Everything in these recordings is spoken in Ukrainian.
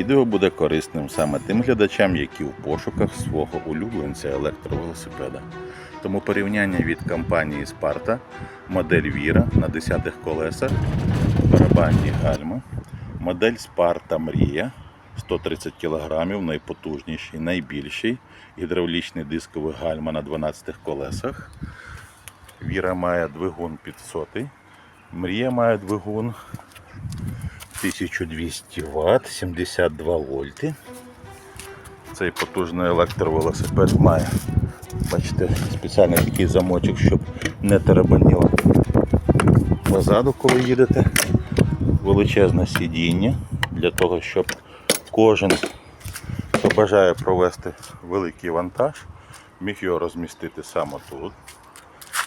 відео буде корисним саме тим глядачам, які в пошуках свого улюбленця електровелосипеда. Тому порівняння від компанії Sparta, модель Віра на 10-х колесах, барабанні гальма, модель Sparta Мрія 130 кг, найпотужніший, найбільший, гідравлічний дисковий гальма на 12 колесах. Віра має двигун 500, Мрія має двигун 1200 Вт, 72 вольти. Цей потужний електровелосипед має, бачите, спеціальний такий замочок, щоб не теребаніло позаду, коли їдете. Величезне сидіння для того, щоб кожен, хто бажає провести великий вантаж, міг його розмістити саме тут.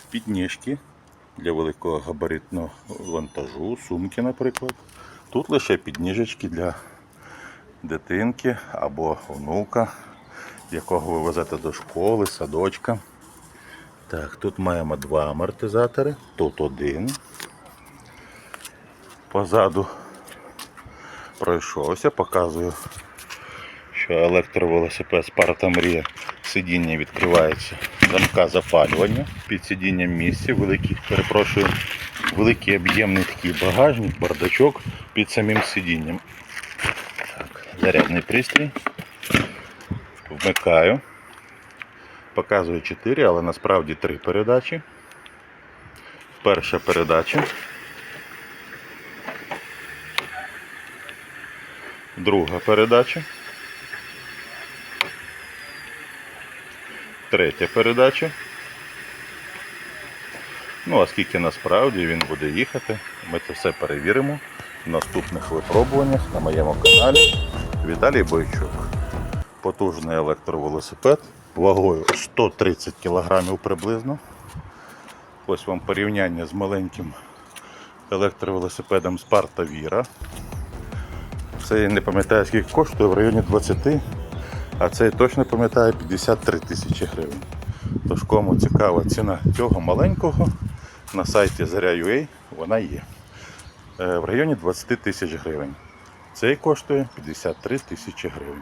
Підніжки для великого габаритного вантажу, сумки, наприклад. Тут лише підніжечки для дитинки або онука, якого ви везете до школи, садочка. Так, тут маємо два амортизатори, тут один. Позаду пройшовся, показую, що електровелосипед Sparta Мрія сидіння відкривається замка запалювання під сидінням місці, великий, перепрошую, великий об'ємний такий багажник, бардачок під самим сидінням. Так, зарядний пристрій. Вмикаю. Показую 4, але насправді 3 передачі. Перша передача. Друга передача. Третя передача. Ну, а скільки насправді він буде їхати, ми це все перевіримо в наступних випробуваннях на моєму каналі Віталій Бойчук. Потужний електровелосипед вагою 130 кг приблизно. Ось вам порівняння з маленьким електровелосипедом Sparta Vira. Це я не пам'ятаю, скільки коштує в районі 20, а цей точно пам'ятаю 53 тисячі гривень. Тож кому цікава ціна цього маленького, на сайті Заря.ua вона є. Е, В районі 20 тисяч гривень. Цей коштує 53 тисячі гривень.